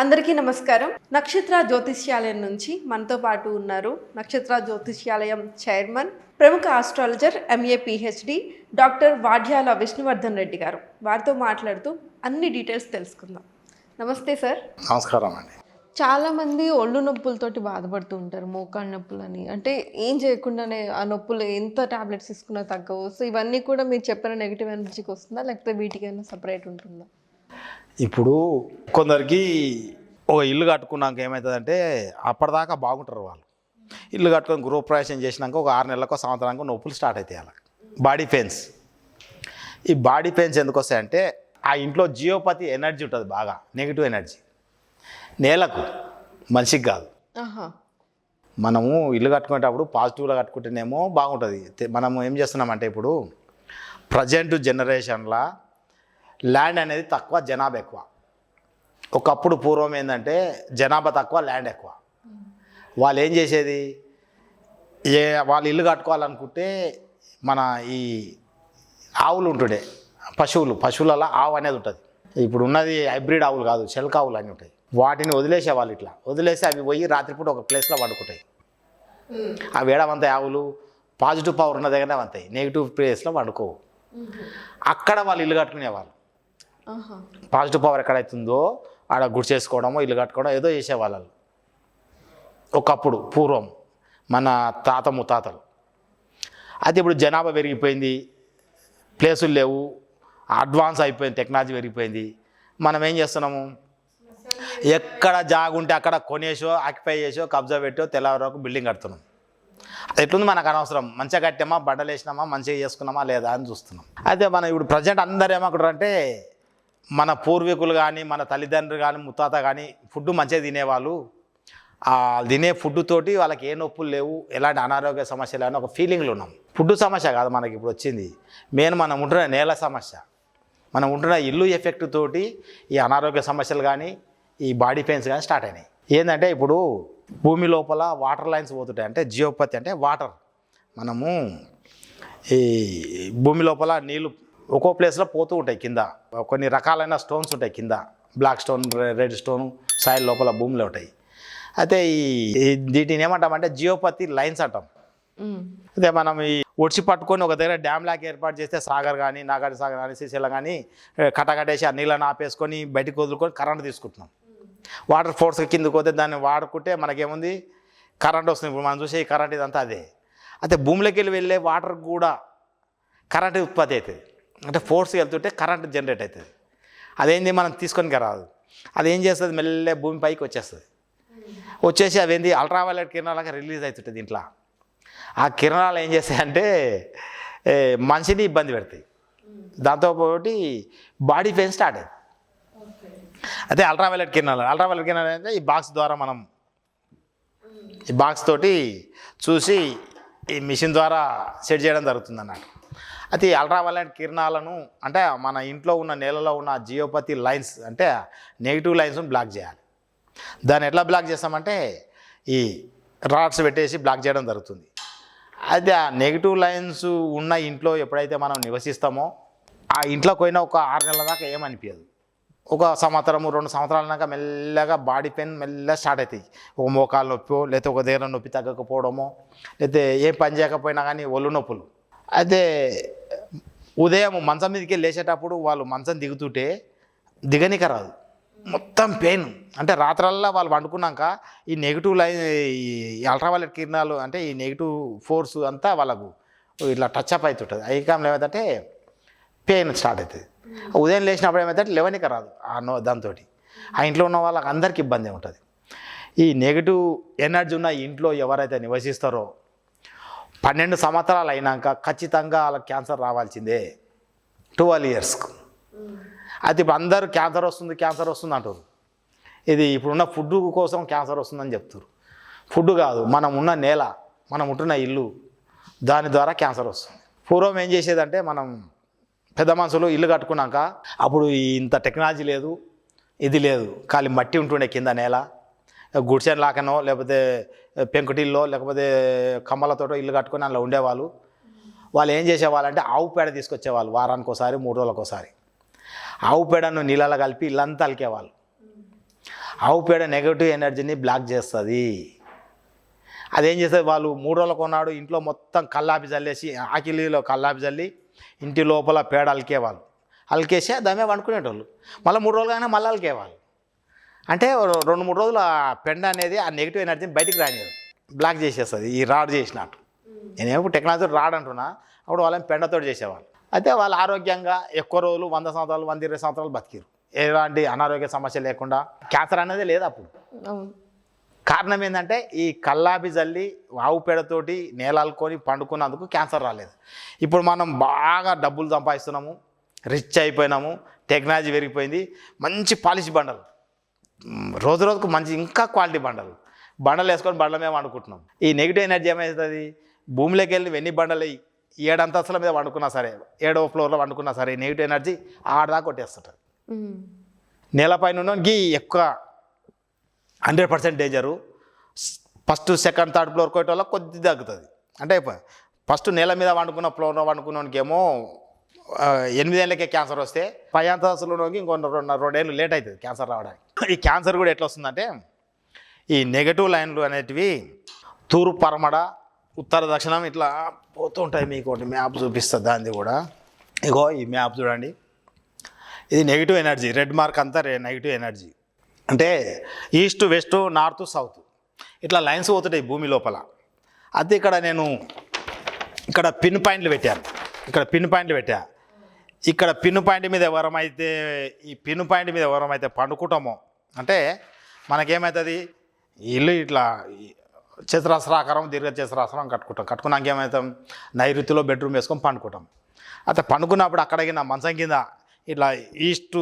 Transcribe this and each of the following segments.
అందరికీ నమస్కారం. నక్షత్ర జ్యోతిష్యాలయం నుంచి మనతో పాటు ఉన్నారు నక్షత్ర జ్యోతిష్యాలయం చైర్మన్ ప్రముఖ astrologer MA PhD doctor Vadyala Vishnuvardhan Reddy garu. వారితో మాట్లాడుతూ అన్ని డీటెయిల్స్ తెలుసుకుందాం. నమస్తే సార్. నమస్కారం అండి. చాలామంది ఒళ్ళు నొప్పులతోటి బాధపడుతూ ఉంటారు మోకాళ్ళ నొప్పులని. అంటే ఏం చేయకుండానే ఆ నొప్పులు ఎంత టాబ్లెట్స్ తీసుకున్నా తగ్గవు. సో ఇవన్నీ కూడా మీరు చెప్పిన నెగిటివ్ ఎనర్జీకి వస్తుందా? లేకపోతే వీటికైనా సపరేట్ ఉంటుందా? ఇప్పుడు కొందరికి ఒక ఇల్లు కట్టుకున్నాక ఏమవుతుందంటే అప్పటిదాకా బాగుంటారు వాళ్ళు. ఇల్లు కట్టుకొని గృహప్రవేశం చేసినాక ఒక ఆరు నెలలకు సంవత్సరానికి నొప్పులు స్టార్ట్ అవుతాయి అలా బాడీ పెయిన్స్. ఈ బాడీ పెయిన్స్ ఎందుకు వస్తాయంటే ఆ ఇంట్లో జియోపతి ఎనర్జీ ఉంటుంది బాగా నెగిటివ్ ఎనర్జీ. నేలకు మనిషికి కాదు. మనము ఇల్లు కట్టుకునేటప్పుడు పాజిటివ్గా కట్టుకుంటేనేమో బాగుంటుంది. మనము ఏం చేస్తున్నామంటే ఇప్పుడు ప్రజెంట్ జనరేషన్లో ల్యాండ్ అనేది తక్కువ జనాభా ఎక్కువ. ఒకప్పుడు పూర్వం ఏంటంటే జనాభా తక్కువ ల్యాండ్ ఎక్కువ. వాళ్ళు ఏం చేసేది? ఏ వాళ్ళు ఇల్లు కట్టుకోవాలనుకుంటే మన ఈ ఆవులు ఉంటుండే. పశువులు పశువులలో ఆవు అనేది ఉంటుంది. ఇప్పుడు ఉన్నది హైబ్రిడ్ ఆవులు కాదు చెలక ఆవులు అని ఉంటాయి. వాటిని వదిలేసేవాళ్ళు ఇట్లా. వదిలేసి అవి పోయి రాత్రిపూట ఒక ప్లేస్లో వండుకుంటాయి అవి ఏడవంత ఆవులు పాజిటివ్ పవర్ ఉన్న దగ్గరనే వంతాయి. నెగిటివ్ ప్లేస్లో వండుకోవు అక్కడ వాళ్ళు ఇల్లు కట్టుకునేవాళ్ళు. పాజిటివ్ పవర్ ఎక్కడైతుందో ఆడ గుడి చేసుకోవడమో ఇల్లు కట్టుకోవడం ఏదో చేసేవాళ్ళు ఒకప్పుడు పూర్వం మన తాత ముత్తాతలు. అయితే ఇప్పుడు జనాభా పెరిగిపోయింది ప్లేసులు లేవు అడ్వాన్స్ అయిపోయింది టెక్నాలజీ పెరిగిపోయింది. మనం ఏం చేస్తున్నాము? ఎక్కడ జాగుంటే అక్కడ కొనేసో ఆక్యుపై చేసో కబ్జా పెట్టో తెల్లవారు బిల్డింగ్ కడుతున్నాం. అది ఎట్లుంది మనకు అనవసరం? మంచిగా కట్టామా? బండలు వేసినామా? మంచిగా చేసుకున్నామా? లేదా అని చూస్తున్నాం. అయితే మనం ఇప్పుడు ప్రజెంట్ అందరు ఏమనుకుంటారంటే మన పూర్వీకులు కానీ మన తల్లిదండ్రులు కానీ ముత్తాత కానీ ఫుడ్ మంచిగా తినేవాళ్ళు. తినే ఫుడ్ తోటి వాళ్ళకి ఏ నొప్పులు లేవు ఎలాంటి అనారోగ్య సమస్యలు అని ఒక ఫీలింగ్లు ఉన్నాం. ఫుడ్ సమస్య కాదు మనకి ఇప్పుడు వచ్చింది. మెయిన్ మనం ఉంటున్న నేల సమస్య. మనం ఉంటున్న ఇల్లు ఎఫెక్ట్ తోటి ఈ అనారోగ్య సమస్యలు కానీ ఈ బాడీ పెయిన్స్ కానీ స్టార్ట్ అయినాయి. ఏంటంటే ఇప్పుడు భూమి లోపల వాటర్ లైన్స్ పోతుంటాయి. అంటే జియోపతి అంటే వాటర్ మనము ఈ భూమి లోపల నీళ్ళు ఒక్కో ప్లేస్లో పోతూ ఉంటాయి కింద. కొన్ని రకాలైన స్టోన్స్ ఉంటాయి కింద. Black stone red stone soil లోపల భూమిలో ఉంటాయి. అయితే ఈ వీటిని ఏమంటామంటే జియోపతి లైన్స్ అంటాం. అదే మనం ఈ ఒడిచి పట్టుకొని ఒక దగ్గర డ్యామ్ లాగా ఏర్పాటు చేస్తే సాగర్ కానీ నాగార్జున సాగర్ కానీ శ్రీశైలం కానీ కట్టకట్టేసి ఆ నీళ్ళని ఆపేసుకొని బయటికి వదులుకొని కరెంట్ తీసుకుంటున్నాం. వాటర్ ఫోర్స్ కిందకి పోతే దాన్ని వాడుకుంటే మనకేముంది? కరెంట్ వస్తుంది. ఇప్పుడు మనం చూసే ఈ కరెంట్ ఇదంతా అదే. అయితే భూమిలోకి వెళ్ళి వెళ్ళే వాటర్ కూడా కరెంట్ ఉత్పత్తి అవుతుంది. అంటే ఫోర్స్ వెళ్తుంటే కరెంట్ జనరేట్ అవుతుంది. అదేంది మనం తీసుకొని రాదు. అది ఏం చేస్తుంది? మెల్లె భూమి పైకి వచ్చేస్తుంది. వచ్చేసి అవేంది? అల్ట్రావైలెట్ కిరణాలుగా రిలీజ్ అవుతుంటుంది దీంట్లో. ఆ కిరణాలు ఏం చేస్తాయంటే మనిషిని ఇబ్బంది పెడతాయి. దాంతోపాటు బాడీ పెయిన్ స్టార్ట్ అయింది అదే అల్ట్రావైలెట్ కిరణాలు. అల్ట్రావైలెట్ కిరణాలు అంటే ఈ బాక్స్ ద్వారా మనం ఈ బాక్స్ తోటి చూసి ఈ మిషన్ ద్వారా సెట్ చేయడం జరుగుతుంది అన్నట్టు అయితే అల్ట్రావైలెట్ కిరణాలను అంటే మన ఇంట్లో ఉన్న నేలలో ఉన్న జియోపతి లైన్స్ అంటే నెగిటివ్ లైన్స్ను బ్లాక్ చేయాలి. దాన్ని ఎట్లా బ్లాక్ చేస్తామంటే ఈ రాడ్స్ పెట్టేసి బ్లాక్ చేయడం జరుగుతుంది. అయితే ఆ నెగిటివ్ లైన్స్ ఉన్న ఇంట్లో ఎప్పుడైతే మనం నివసిస్తామో ఆ ఇంట్లో పోయిన ఒక ఆరు నెలల దాకా ఏమనిపించదు ఒక సంవత్సరము రెండు సంవత్సరాల దాకా మెల్లగా బాడీ పెయిన్ మెల్లగా స్టార్ట్ అవుతాయి. ఒక మోకాలు నొప్పి లేకపోతే ఒక దగ్గర నొప్పి తగ్గకపోవడమో లేకపోతే ఏం పని చేయకపోయినా కానీ ఒళ్ళు నొప్పులు. అయితే ఉదయం మంచం మీదకి లేచేటప్పుడు వాళ్ళు మంచం దిగుతుంటే దిగనిక రాదు. మొత్తం పెయిన్. అంటే రాత్రల్లా వాళ్ళు వండుకున్నాక ఈ నెగిటివ్ లైన్ ఈ అల్ట్రావైలెట్ కిరణాలు అంటే ఈ నెగిటివ్ ఫోర్స్ అంతా వాళ్ళకు ఇట్లా టచ్ అప్ అవుతుంటుంది కాలంలో ఏమవుతుందంటే పెయిన్ స్టార్ట్ అవుతుంది ఉదయం లేచినప్పుడు ఏమవుతుందంటే లెవెనిక రాదు ఆ నో దాంతో ఆ ఇంట్లో ఉన్న వాళ్ళకి అందరికీ ఇబ్బంది ఉంటుంది ఈ నెగిటివ్ ఎనర్జీ ఉన్న ఇంట్లో ఎవరైతే నివసిస్తారో పన్నెండు సంవత్సరాలు అయినాక ఖచ్చితంగా వాళ్ళకి క్యాన్సర్ రావాల్సిందే. ట్వెల్వ్ ఇయర్స్కు అయితే ఇప్పుడు అందరూ క్యాన్సర్ వస్తుంది క్యాన్సర్ వస్తుంది అంటారు ఇది ఇప్పుడున్న ఫుడ్ కోసం క్యాన్సర్ వస్తుందని చెప్తారు ఫుడ్ కాదు మనం ఉన్న నేల మనం ఉంటున్న ఇల్లు దాని ద్వారా క్యాన్సర్ వస్తుంది. పూర్వం ఏం చేసేదంటే మనం పెద్ద మనుషులు ఇల్లు కట్టుకున్నాక అప్పుడు ఇంత టెక్నాలజీ లేదు ఇది లేదు. ఖాళీ మట్టి ఉంటుండే కింద నేల. గుడిసెన్ లాకనో లేకపోతే పెంకుటిల్లో లేకపోతే కమ్మలతోటో ఇల్లు కట్టుకొని అందులో ఉండేవాళ్ళు. వాళ్ళు ఏం చేసేవాళ్ళంటే ఆవు పేడ తీసుకొచ్చేవాళ్ళు వారానికి ఒకసారి మూడు రోజులకు ఒకసారి ఆవు పేడను నీళ్ళలో కలిపి ఇల్లంతా అలికేవాళ్ళు. ఆవు పేడ నెగటివ్ ఎనర్జీని బ్లాక్ చేస్తుంది. అదేం చేస్తుంది? వాళ్ళు మూడు రోజులకు కొన్నాడు ఇంట్లో మొత్తం కల్లాపి చల్లేసి ఆకిలిలో కల్లాపి చల్లి ఇంటి లోపల పేడ అలికేవాళ్ళు. అలికేసి దామే వండుకునేటోళ్ళు. మళ్ళీ మూడు రోజులు అయినా మళ్ళీ అలికేవాళ్ళు. అంటే రెండు మూడు రోజులు ఆ పెండ అనేది ఆ నెగిటివ్ ఎనర్జీని బయటికి రానియదు. బ్లాక్ చేసేస్తుంది. ఈ రాడ్ చేసినట్టు. నేనేమో టెక్నాలజీ రాడ్ అంటున్నా. అప్పుడు వాళ్ళని పెండతో చేసేవాళ్ళు. అయితే వాళ్ళు ఆరోగ్యంగా ఎక్కువ రోజులు వంద సంవత్సరాలు వంద ఇరవై సంవత్సరాలు బతికిరు. ఎలాంటి అనారోగ్య సమస్య లేకుండా. క్యాన్సర్ అనేది లేదు అప్పుడు. కారణం ఏంటంటే ఈ కల్లాపి జల్లి ఆవు పేడతోటి నేలలుకొని పండుకున్నందుకు క్యాన్సర్ రాలేదు. ఇప్పుడు మనం బాగా డబ్బులు సంపాదిస్తున్నాము. రిచ్ అయిపోయినాము. టెక్నాలజీ పెరిగిపోయింది. మంచి పాలిష్ బండలు. రోజు రోజుకు మంచి ఇంకా క్వాలిటీ బండలు. బండలు వేసుకొని బండల మీద వండుకుంటున్నాం. ఈ నెగిటివ్ ఎనర్జీ ఏమవుతుంది భూమిలోకి వెళ్ళి ఎన్ని బండలు అయ్యి ఏడు అంతస్తుల మీద వండుకున్నా సరే ఏడవ ఫ్లోర్లో వండుకున్నా సరే నెగిటివ్ ఎనర్జీ ఆడదాకా కొట్టేస్తుంటుంది. నేలపైన ఉన్నోనికి ఎక్కువ hundred percent danger. First second third floor కొట్టే వాళ్ళకి కొద్ది తగ్గుతుంది. అంటే ఫస్ట్ నేల మీద వండుకున్న ఫ్లోర్లో వండుకున్నోనికి ఏమో ఆ, ఎనిమిదేళ్ళకే క్యాన్సర్ వస్తే పై అంతస్తులోకి ఇంకో రెండు రెండేళ్ళు లేట్ అవుతుంది క్యాన్సర్ రావడానికి. ఈ క్యాన్సర్ కూడా ఎట్లా వస్తుందంటే ఈ నెగటివ్ లైన్లు అనేటివి తూర్పు పరమడ ఉత్తర దక్షిణం ఇట్లా పోతుంటాయి మీకు ఒకటి మ్యాప్ చూపిస్తుంది దాన్ని కూడా. ఇగో ఈ మ్యాప్ చూడండి. ఇది నెగిటివ్ ఎనర్జీ రెడ్ మార్క్ అంతా నెగిటివ్ ఎనర్జీ. అంటే ఈస్ట్ వెస్ట్ నార్త్ సౌత్. ఇట్లా లైన్స్ పోతుంటాయి భూమి లోపల. అది ఇక్కడ నేను ఇక్కడ పిన్ పాయింట్లు పెట్టాను ఇక్కడ పిన్ పాయింట్లు పెట్టా. ఇక్కడ పిన్ పాయింట్ మీద ఎవరమైతే ఈ పిన్ పాయింట్ మీద ఎవరమైతే పండుకుంటామో అంటే మనకేమవుతుంది ఇల్లు ఇట్లా ఈ చతురస్రాకారం దీర్ఘ చతురస్రాకారం కట్టుకుంటాం. కట్టుకున్నాక ఏమవుతాం నైరుతిలో బెడ్రూమ్ వేసుకొని పండుకుంటాం. అయితే పండుకున్నప్పుడు అక్కడ కింద మంచం కింద ఇట్లా east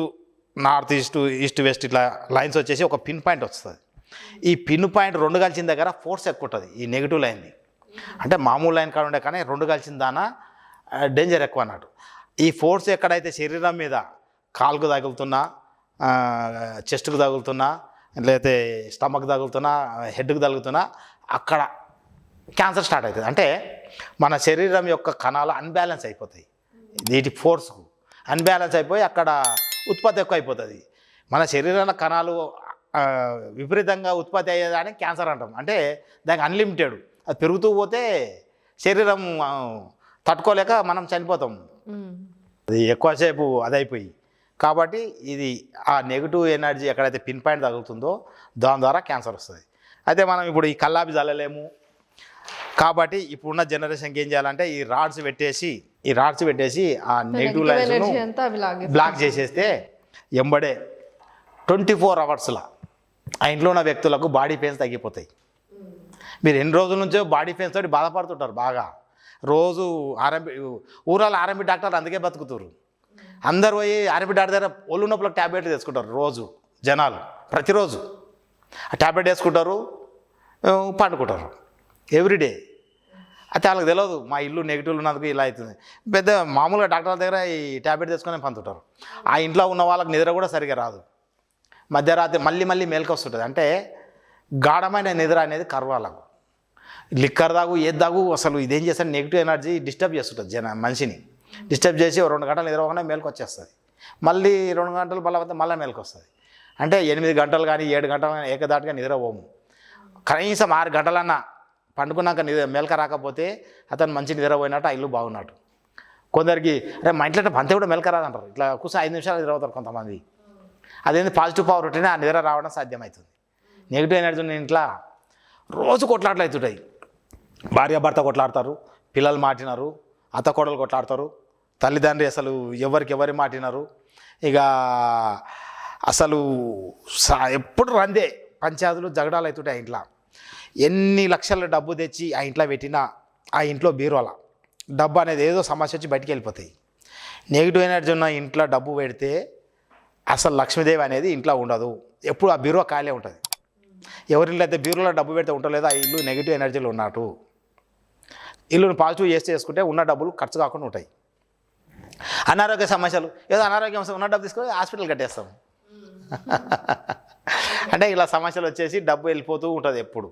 north east east west ఇట్లా లైన్స్ వచ్చేసి ఒక పిన్ పాయింట్ వస్తుంది. ఈ పిన్ పాయింట్ రెండు కలిసిన దగ్గర ఫోర్స్ ఎక్కువ ఉంటుంది ఈ నెగిటివ్ లైన్ది అంటే మామూలు లైన్ కాడ ఉండే కానీ రెండు కలిసిన దాన డేంజర్ ఎక్కువ అన్నట్టు ఈ ఫోర్స్ ఎక్కడైతే శరీరం మీద కాలుకు తగులుతున్నా చెస్ట్కు తగులుతున్నా లేకపోతే స్టమక్ తగులుతున్నా హెడ్కి తగులుతున్నా అక్కడ క్యాన్సర్ స్టార్ట్ అవుతుంది. అంటే మన శరీరం యొక్క కణాలు అన్బ్యాలెన్స్ అయిపోతాయి. వీటి ఫోర్స్కు అన్బ్యాలెన్స్ అయిపోయి అక్కడ ఉత్పత్తి ఎక్కువ అయిపోతుంది మన శరీరాల కణాలు విపరీతంగా ఉత్పత్తి అయ్యేదాన్ని క్యాన్సర్ అంటాం. అంటే దానికి అన్లిమిటెడ్. అది పెరుగుతూ పోతే శరీరం తట్టుకోలేక మనం చనిపోతాం. అది ఎక్కువసేపు అదైపోయి కాబట్టి ఇది ఆ నెగిటివ్ ఎనర్జీ ఎక్కడైతే పిన్ పాయింట్ తగులుతుందో దాని ద్వారా క్యాన్సర్ వస్తుంది. అయితే మనం ఇప్పుడు ఈ కల్లాపి చల్లలేము. కాబట్టి ఇప్పుడున్న జనరేషన్కి ఏం చేయాలంటే ఈ రాడ్స్ పెట్టేసి ఈ రాడ్స్ పెట్టేసి ఆ నెగిటివ్ లైన్స్ లాగే బ్లాక్ చేసేస్తే ఎంబడే ట్వంటీ ఫోర్ అవర్స్లో ఆ ఇంట్లో ఉన్న వ్యక్తులకు బాడీ పెయిన్స్ తగ్గిపోతాయి. మీరు ఎన్ని రోజుల నుంచో బాడీ పెయిన్స్ తోటి బాధపడుతుంటారు బాగా. రోజు ఆర్ఎంపి ఊరాల ఆర్ఎంపి డాక్టర్ అందుకే బతుకుతారు అందరు పోయి ఆర్ఎంపి ఆడ దగ్గర ఒళ్ళు నొప్పులకు ట్యాబ్లెట్ తీసుకుంటారు రోజు జనాలు ప్రతిరోజు. ఆ ట్యాబ్లెట్ వేసుకుంటారు పండుకుంటారు. ఎవ్రీడే అయితే వాళ్ళకి తెలియదు మా ఇల్లు నెగిటివ్లు ఉన్నందుకు ఇలా అవుతుంది. పెద్ద మామూలుగా డాక్టర్ల దగ్గర ఈ ట్యాబ్లెట్ తెచ్చుకొని పంతుంటారు. ఆ ఇంట్లో ఉన్న వాళ్ళకి నిద్ర కూడా సరిగా రాదు. మధ్యరాత్రి మళ్ళీ మళ్ళీ మేల్కొస్తుంటుంది అంటే గాఢమైన నిద్ర అనేది కర్వాలకు. లిక్కర్ దాగు ఏది దాగు అసలు ఇదేం చేస్తాను నెగిటివ్ ఎనర్జీ డిస్టర్బ్ చేస్తుంటుంది జన మనిషిని. డిస్టర్బ్ చేసి రెండు గంటలు ఇరవకుండా మేలుకు వచ్చేస్తుంది మళ్ళీ రెండు గంటలు మళ్ళీ మళ్ళీ మేలుకు వస్తుంది అంటే ఎనిమిది గంటలు కానీ ఏడు గంటలు కానీ ఏకదాటిగా నిద్రపోము. కనీసం ఆరు గంటలన్నా పండుకున్నాక నిద్ర మేలక రాకపోతే అతను మంచి నిద్రపోయినట్టు ఆ ఇల్లు బాగున్నట్టు. కొందరికి అరే మా ఇంట్లో పంతే కూడా మెలక రాదంటారు. ఇట్లా కూర్చొని ఐదు నిమిషాలు నిద్రపోతారు కొంతమంది. అదేంటి పాజిటివ్ పవర్ ఉంటేనే ఆ నిద్ర రావడం సాధ్యమవుతుంది. నెగిటివ్ ఎనర్జీ ఉన్న ఇంట్లో రోజు కొట్లాట్లు అవుతుంటాయి. భార్య భర్త కొట్లాడతారు పిల్లలు మాటినారు అత్త కోడలు కొట్లాడతారు. తల్లిదండ్రి అసలు ఎవరికి ఎవరి మాటినారు ఇక అసలు ఎప్పుడు రందే. పంచాయతీలు జగడాలు అవుతుంటాయి ఆ ఇంట్లో. ఎన్ని లక్షల డబ్బు తెచ్చి ఆ ఇంట్లో పెట్టినా ఆ ఇంట్లో బీరువాల. డబ్బు అనేది ఏదో సమస్య వచ్చి బయటికి వెళ్ళిపోతాయి. నెగిటివ్ ఎనర్జీ ఉన్న ఇంట్లో డబ్బు పెడితే అసలు లక్ష్మీదేవి అనేది ఇంట్లో ఉండదు. ఎప్పుడు ఆ బీరువా ఖాళీ ఉంటుంది. ఎవరింట్లో అయితే బీరువాలో డబ్బు పెడితే ఉండలేదు ఆ ఇల్లు నెగిటివ్ ఎనర్జీలు ఉన్నట్టు. ఇల్లును పాజిటివ్ చేస్తే చేసుకుంటే ఉన్న డబ్బులు ఖర్చు కాకుండా ఉంటాయి. అనారోగ్య సమస్యలు ఏదో అనారోగ్యం సమస్య ఉన్న డబ్బు తీసుకొని హాస్పిటల్ కట్టేస్తాము అంటే ఇలా సమస్యలు వచ్చేసి డబ్బు వెళ్ళిపోతూ ఉంటుంది ఎప్పుడు.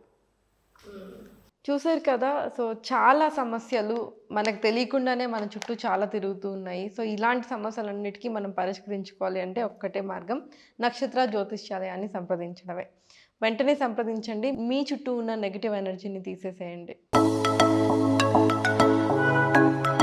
చూసారు కదా సో చాలా సమస్యలు మనకు తెలియకుండానే మన చుట్టూ చాలా తిరుగుతూ ఉన్నాయి. సో ఇలాంటి సమస్యలన్నిటికీ మనం పరిష్కరించుకోవాలి అంటే ఒక్కటే మార్గం నక్షత్ర జ్యోతిష్యాలయాన్ని సంప్రదించడమే. వెంటనే సంప్రదించండి మీ చుట్టూ ఉన్న నెగిటివ్ ఎనర్జీని తీసేసేయండి. Thank you.